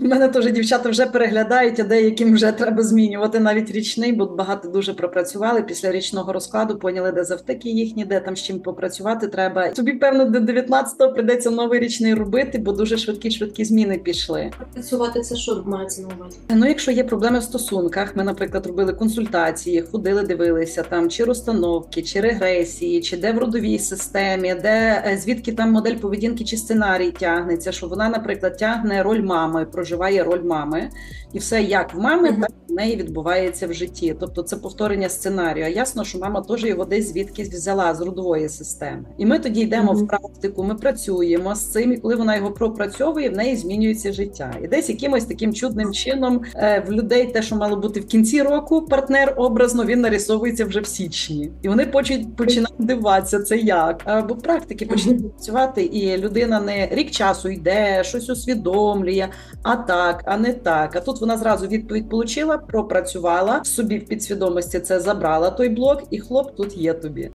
В мене теж дівчата вже переглядають, а деяким вже треба змінювати навіть річний, бо багато дуже пропрацювали після річного розкладу, поняли, де завтики їхні, де там з чим попрацювати треба. Тобі, певно, до 19-го прийдеться новий річний робити, бо дуже швидкі швидкі зміни пішли. Працювати це що мається на увазі? Ну, якщо є проблеми в стосунках, ми, наприклад, робили консультації, ходили, дивилися там чи розстановки, чи регресії, чи де в родовій системі, де е, звідки там модель поведінки чи сценарій тягнеться, що вона, наприклад, тягне роль мами, проживає роль мами, і все як в мами, Мгм. так і в неї відбувається в житті. Тобто це повторення сценарію. Ясно, що мама теж його десь звідкись взяла з родової системи. І ми тоді йдемо Мгм. в практику, ми працюємо з цим, і коли вона його пропрацьовує, в неї змінюється життя. І десь якимось таким чудним чином е, в людей те, що мало бути в кінці року, партнер образно він нарисовується вже в січні, і вони почуть починають дивуватися, це як. Бо практики почнуть працювати, і людина не рік часу йде, щось усвідомлює, а так, а не так. А тут вона зразу відповідь получила, пропрацювала собі в підсвідомості це забрала той блок, і хлоп тут є тобі.